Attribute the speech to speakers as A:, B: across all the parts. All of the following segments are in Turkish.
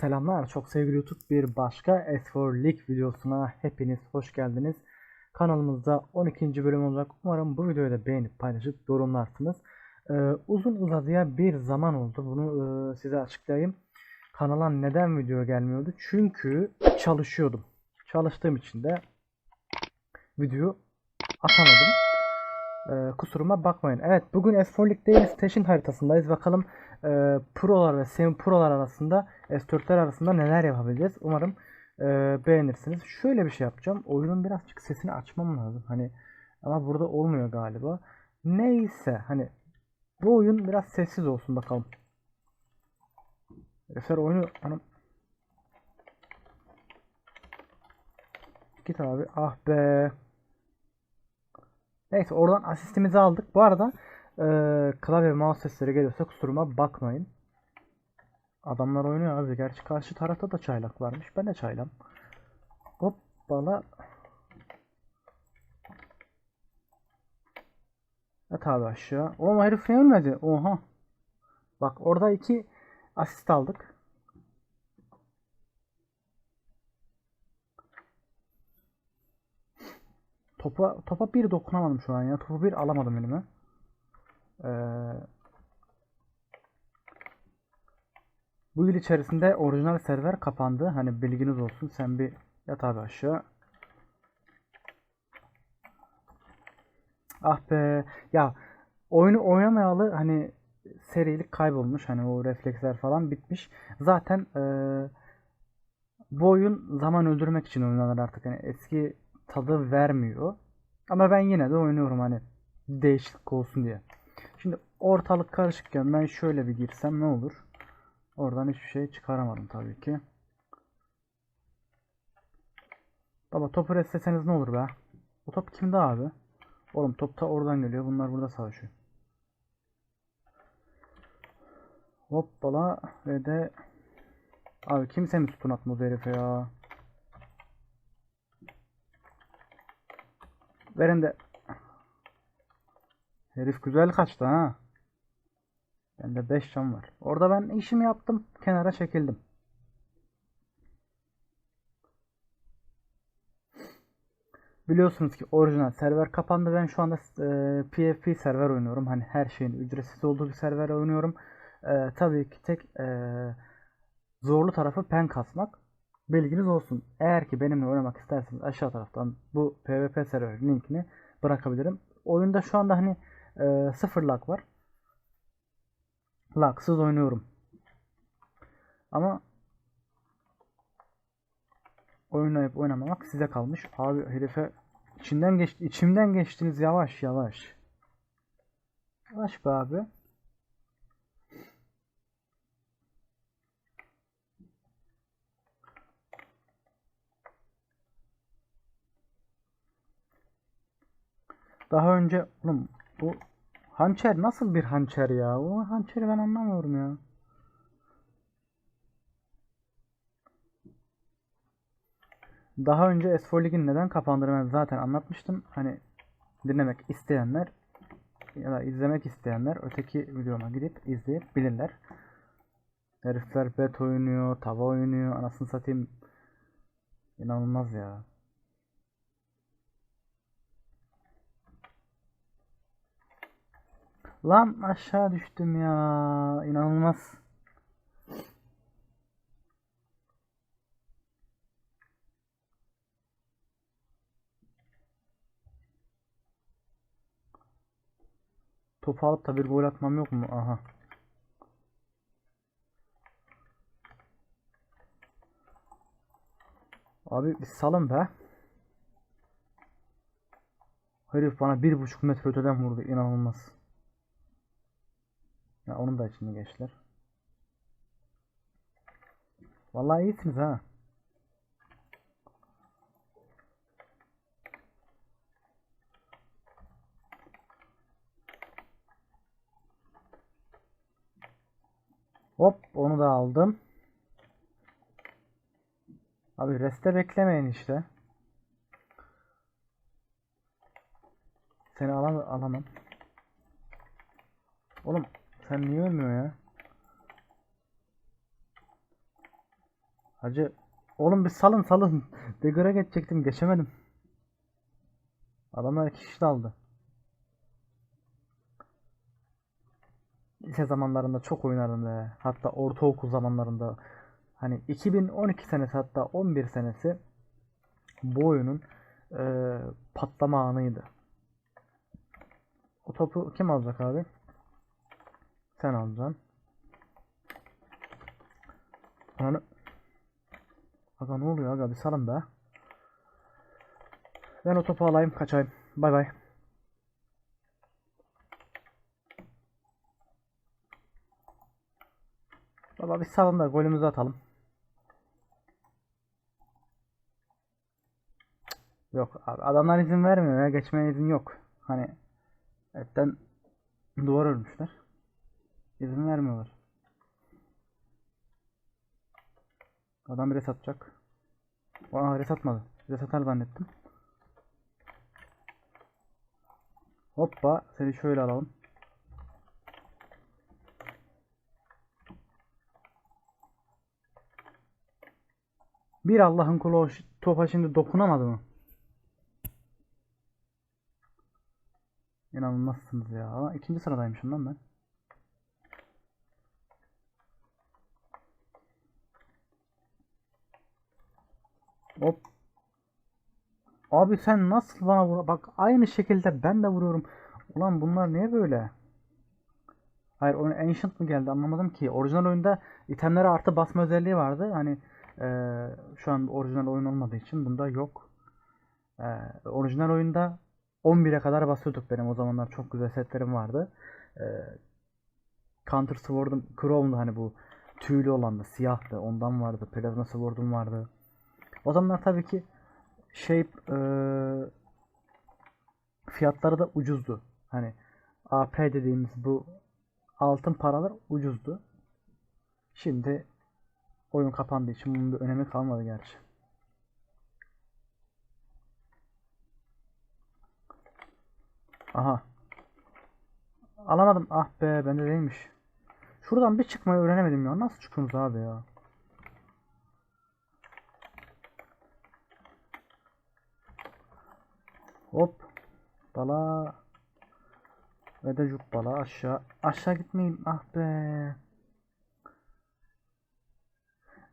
A: Selamlar çok sevgili YouTube bir başka S4 League videosuna hepiniz hoş geldiniz. Kanalımızda 12. bölüm olacak. Umarım bu videoyu da beğenip paylaşıp yorumlarsınız. Ee, uzun uzadıya bir zaman oldu. Bunu e, size açıklayayım. Kanala neden video gelmiyordu? Çünkü çalışıyordum. Çalıştığım için de video atamadım. Ee, kusuruma bakmayın. Evet bugün S4 League'deyiz. Teşin haritasındayız. Bakalım e, prolar ve semi prolar arasında S4'ler arasında neler yapabileceğiz. Umarım e, beğenirsiniz. Şöyle bir şey yapacağım. Oyunun birazcık sesini açmam lazım. Hani ama burada olmuyor galiba. Neyse hani bu oyun biraz sessiz olsun bakalım. Eser oyunu hanım Git abi. Ah be. Neyse oradan asistimizi aldık. Bu arada e, klavye mouse sesleri geliyorsa kusuruma bakmayın. Adamlar oynuyor abi. Gerçi karşı tarafta da çaylak varmış. Ben de çaylam. Hoppala. At abi aşağı. Oğlum herif ne ölmedi? Oha. Bak orada iki asist aldık. Topa, topa bir dokunamadım şu an ya. Topu bir alamadım elime. Ee, bu yıl içerisinde orijinal server kapandı. Hani bilginiz olsun. Sen bir yat abi aşağı. Ah be. Ya oyunu oynamayalı hani serilik kaybolmuş. Hani o refleksler falan bitmiş. Zaten eee, bu oyun zaman öldürmek için oynanır artık. Hani eski tadı vermiyor. Ama ben yine de oynuyorum hani değişiklik olsun diye. Şimdi ortalık karışıkken ben şöyle bir girsem ne olur? Oradan hiçbir şey çıkaramadım tabii ki. Baba topu restleseniz ne olur be? Bu top kimde abi? Oğlum top da oradan geliyor. Bunlar burada savaşıyor. Hoppala ve de Abi kimse mi tutun atmadı herife ya? Verin de Herif güzel kaçtı ha. Bende 5 can var. Orada ben işimi yaptım. Kenara çekildim. Biliyorsunuz ki orijinal server kapandı. Ben şu anda e, PFP server oynuyorum. Hani her şeyin ücretsiz olduğu bir server oynuyorum. E, tabii ki tek e, zorlu tarafı pen kasmak. Bilginiz olsun. Eğer ki benimle oynamak isterseniz aşağı taraftan bu PvP server linkini bırakabilirim. Oyunda şu anda hani e, sıfır lag var. Lagsız oynuyorum. Ama oynayıp oynamamak size kalmış. Abi herife içinden geçti, içimden geçtiniz yavaş yavaş. Yavaş be abi. Daha önce oğlum bu hançer nasıl bir hançer ya? O hançeri ben anlamıyorum ya. Daha önce S4 Lig'in neden kapandığını zaten anlatmıştım. Hani dinlemek isteyenler ya da izlemek isteyenler öteki videoma gidip izleyip bilirler. Herifler bet oynuyor, tava oynuyor, anasını satayım. İnanılmaz ya. Lan aşağı düştüm ya. İnanılmaz. Topu alıp da bir gol atmam yok mu? Aha. Abi bir salın be. Herif bana bir buçuk metre öteden vurdu. İnanılmaz. Ya onun da içinde geçtiler. Vallahi iyisiniz ha. Hop onu da aldım. Abi reste beklemeyin işte. Seni alam alamam. Oğlum sen niye ölmüyor ya? Hacı oğlum bir salın salın. Dagger'a geçecektim geçemedim. Adamlar kişi de aldı. Lise zamanlarında çok oynardım be. Hatta ortaokul zamanlarında. Hani 2012 senesi hatta 11 senesi bu oyunun eee, patlama anıydı. O topu kim alacak abi? Sen alacaksın. Ananı... Aga ne oluyor aga bir salın be. Ben o topu alayım kaçayım. Bay bay. Baba bir salın da golümüzü atalım. Yok adamlar izin vermiyor ya geçmeye izin yok. Hani etten duvar örmüşler. İzin vermiyorlar. Adam res atacak. Aa res atmadı. Res atar zannettim. Hoppa seni şöyle alalım. Bir Allah'ın kulu topa şimdi dokunamadı mı? İnanılmazsınız ya. Aa, ikinci sıradaymışım lan ben. Hop. Abi sen nasıl bana vur? Bak aynı şekilde ben de vuruyorum. Ulan bunlar niye böyle? Hayır oyun Ancient mı geldi anlamadım ki. Orijinal oyunda itemlere artı basma özelliği vardı. Hani eee, şu an orijinal oyun olmadığı için bunda yok. Eee, orijinal oyunda 11'e kadar basıyorduk benim o zamanlar çok güzel setlerim vardı. Eee Counter Sword'um Chrome'du hani bu tüylü olan da siyahtı ondan vardı. Plasma Sword'um vardı. O zamanlar tabii ki şey eee, fiyatları da ucuzdu. Hani AP dediğimiz bu altın paralar ucuzdu. Şimdi oyun kapandığı için bunun bir önemi kalmadı gerçi. Aha. Alamadım. Ah be bende değilmiş. Şuradan bir çıkmayı öğrenemedim ya. Nasıl çıkıyorsunuz abi ya? Hop. Bala. Ve de bala aşağı. Aşağı gitmeyeyim. Ah be.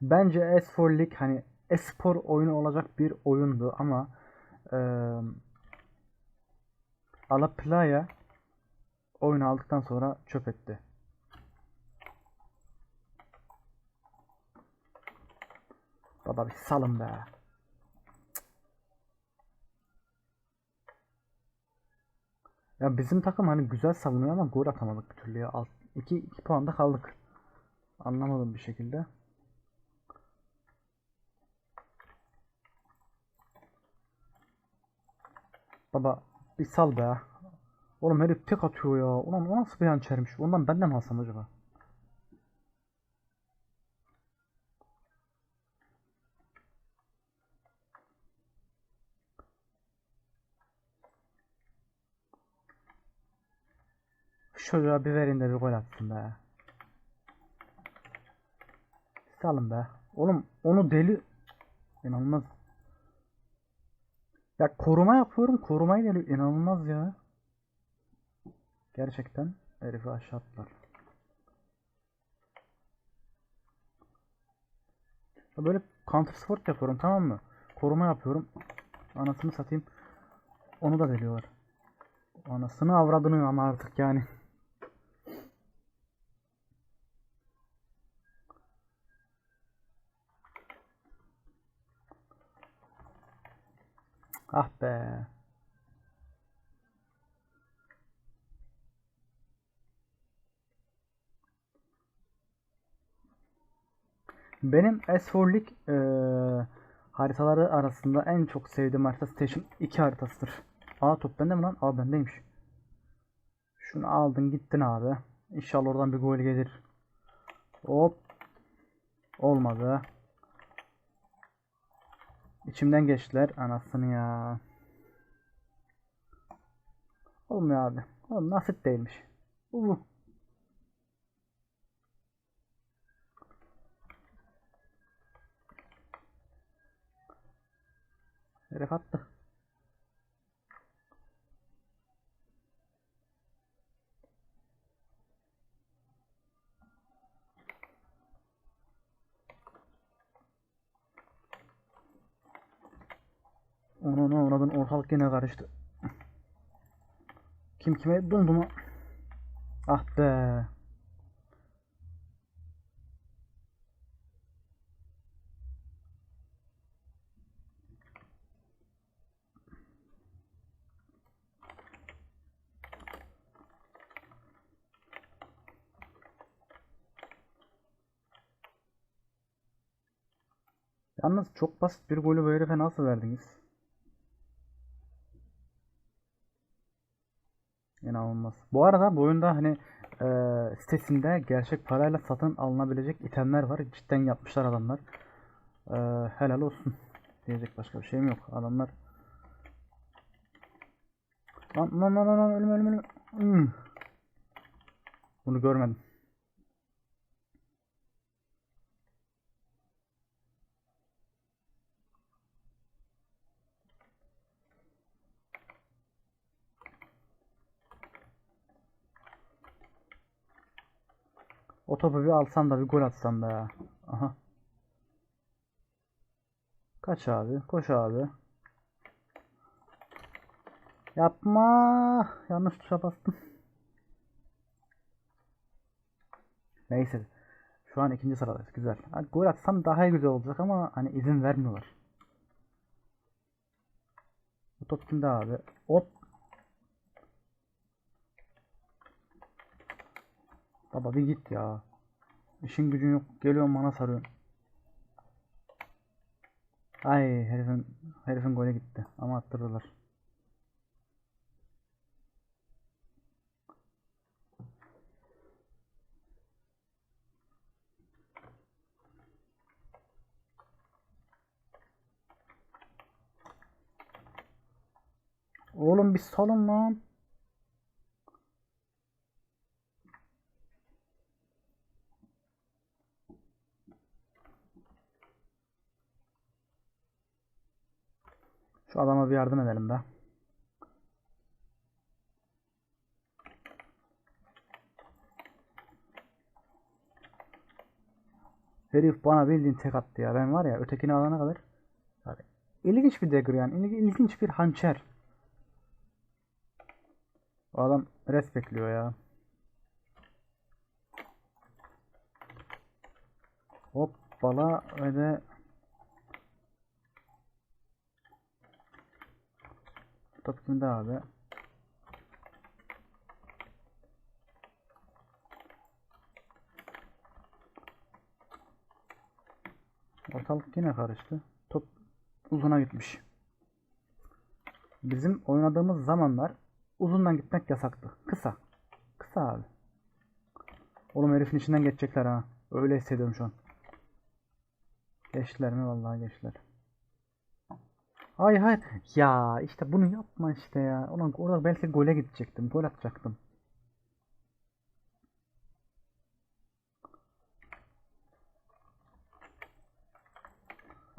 A: Bence S4 League hani espor oyunu olacak bir oyundu ama eee Alaplaya oyunu aldıktan sonra çöp etti. Baba bir salın be. Ya bizim takım hani güzel savunuyor ama gol atamadık bir türlü ya. 2 2 puanda kaldık. Anlamadım bir şekilde. Baba bir sal be. Oğlum herif tek atıyor ya. Ulan o nasıl bir hançermiş? Ondan benden mi alsam acaba? Şu çocuğa bir verin de bir gol atsın be. Salın be. Oğlum onu deli... İnanılmaz. Ya koruma yapıyorum. Korumayı geliyor. İnanılmaz ya. Gerçekten herifi aşağı attılar. Ya Böyle counter sport yapıyorum tamam mı? Koruma yapıyorum. Anasını satayım. Onu da deliyorlar. Anasını avradını ama artık yani. Ah be. Benim S4 League eee, haritaları arasında en çok sevdiğim harita Station 2 haritasıdır. Aa top bende mi lan? Aa bendeymiş. Şunu aldın gittin abi. İnşallah oradan bir gol gelir. Hop. Olmadı. İçimden geçtiler. Anasını ya. Olmuyor abi. Oğlum nasip değilmiş. Uvu. Herif attı. Yine karıştı. Kim kime dumdu mu? Ah be. Yalnız çok basit bir golü herife nasıl verdiniz? İnanılmaz. Bu arada bu oyunda hani e, sitesinde gerçek parayla satın alınabilecek itemler var. Cidden yapmışlar adamlar. E, helal olsun. Diyecek başka bir şeyim yok. Adamlar Lan lan lan lan ölüm ölüm ölüm. Hmm. Bunu görmedim. O topu bir alsam da bir gol atsam da. Aha. Kaç abi? Koş abi. Yapma. Yanlış tuşa bastım. Neyse. Şu an ikinci sıradayız. Güzel. Gol atsam daha güzel olacak ama hani izin vermiyorlar. Bu top kimde abi? Hop. Baba bir git ya. İşin gücün yok. Geliyorum bana sarıyorsun. Ay herifin herifin gole gitti. Ama attırdılar. Oğlum bir salın lan. Şu adama bir yardım edelim be. Herif bana bildiğin tek attı ya. Ben var ya ötekini alana kadar. Yani ilginç bir dagger yani. İl- İlginç bir hançer. O adam res bekliyor ya. Hoppala ve de Top kimde abi? Ortalık yine karıştı. Top uzuna gitmiş. Bizim oynadığımız zamanlar uzundan gitmek yasaktı. Kısa. Kısa abi. Oğlum herifin içinden geçecekler ha. Öyle hissediyorum şu an. Geçtiler mi? Vallahi geçtiler. Hayır hayır. Ya işte bunu yapma işte ya. Ulan orada belki gole gidecektim. Gol atacaktım.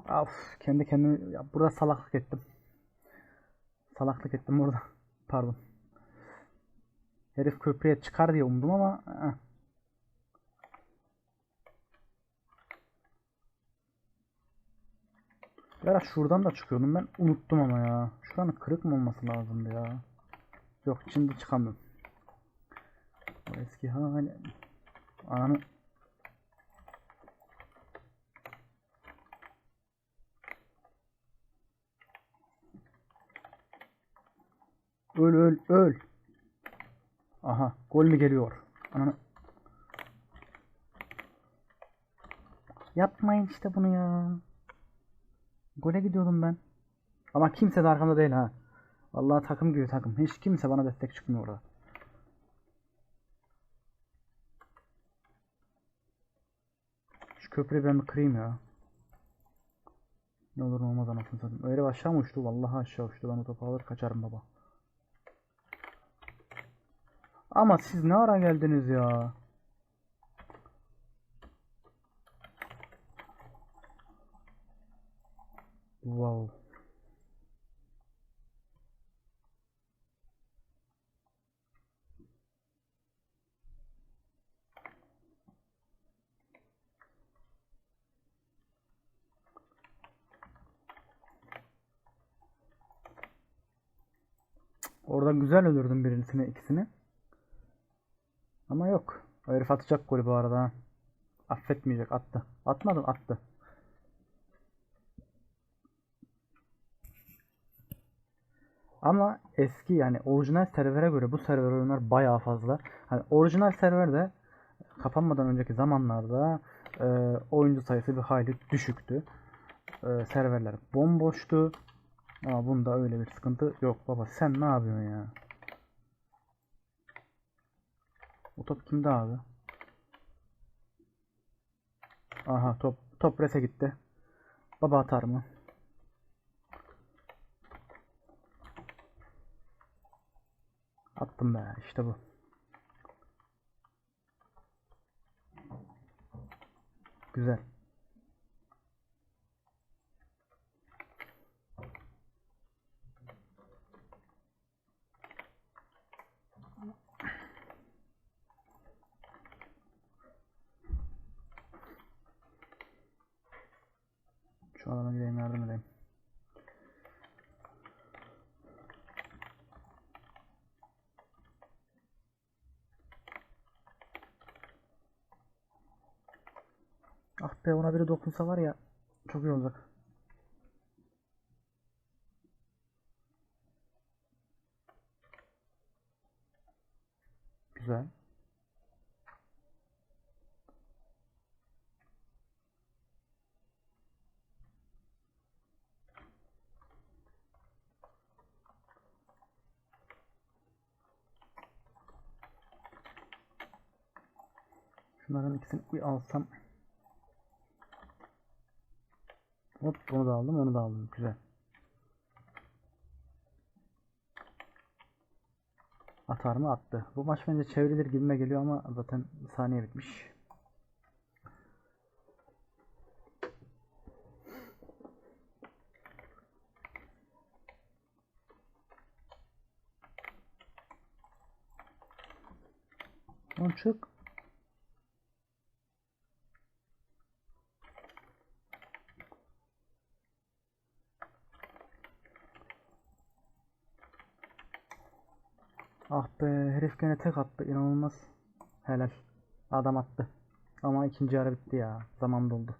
A: Of kendi kendime ya burada salaklık ettim. Salaklık ettim burada. Pardon. Herif köprüye çıkar diye umdum ama eh. Ya şuradan da çıkıyordum ben unuttum ama ya. Şuranın kırık mı olması lazımdı ya. Yok şimdi çıkamıyorum. Eski hali. Ananı. Öl öl öl. Aha gol mü geliyor? Ananı. Yapmayın işte bunu ya. Gole gidiyordum ben. Ama kimse de arkamda değil ha. Vallahi takım gibi takım. Hiç kimse bana destek çıkmıyor orada. Şu köprüyü ben bir kırayım ya. Ne olur ne olmaz anasını satayım. Öyle aşağı mı uçtu? Vallahi aşağı uçtu. Ben o topu alır kaçarım baba. Ama siz ne ara geldiniz ya? Wow. Orada güzel öldürdüm birincisini ikisini. Ama yok. O herif atacak golü bu arada. Affetmeyecek attı. Atmadım attı. Ama eski yani orijinal servere göre bu server oyunlar bayağı fazla. Hani orijinal serverde kapanmadan önceki zamanlarda e, oyuncu sayısı bir hayli düşüktü. E, serverler bomboştu. Ama bunda öyle bir sıkıntı yok baba. Sen ne yapıyorsun ya? O top kimde abi? Aha top top rese gitti. Baba atar mı? Attım be işte bu. Güzel. Şu adama gideyim yardım edeyim. Ah ona biri dokunsa var ya çok iyi olacak. Güzel. Şunların ikisini bir alsam. Hop bunu da aldım onu da aldım. Güzel. Atar mı attı. Bu maç bence çevrilir gibime geliyor ama zaten saniye bitmiş. Lan çık. Ah be herif gene tek attı inanılmaz. Helal. Adam attı. Ama ikinci yarı bitti ya. Zaman doldu.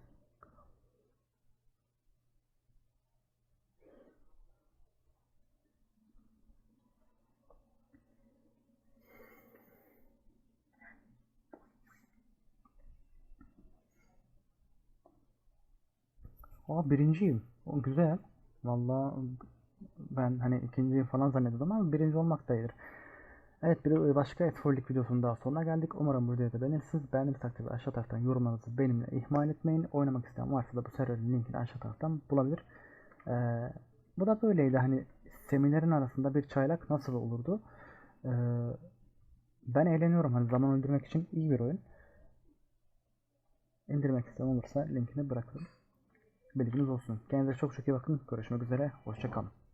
A: Aa birinciyim. O güzel. Vallahi ben hani ikinciyim falan zannediyordum ama birinci olmak da iyidir. Evet bir başka etforlik videosunun daha sonuna geldik. Umarım bu videoyu da beğenirsiniz. Beğendiğiniz takdirde aşağı taraftan yorumlarınızı benimle ihmal etmeyin. Oynamak isteyen varsa da bu serverin linkini aşağı taraftan bulabilir. Ee, bu da böyleydi. Hani seminerin arasında bir çaylak nasıl olurdu? Ee, ben eğleniyorum. Hani zaman öldürmek için iyi bir oyun. İndirmek isteyen olursa linkini bırakırım. Bilginiz olsun. Kendinize çok çok iyi bakın. Görüşmek üzere. Hoşçakalın.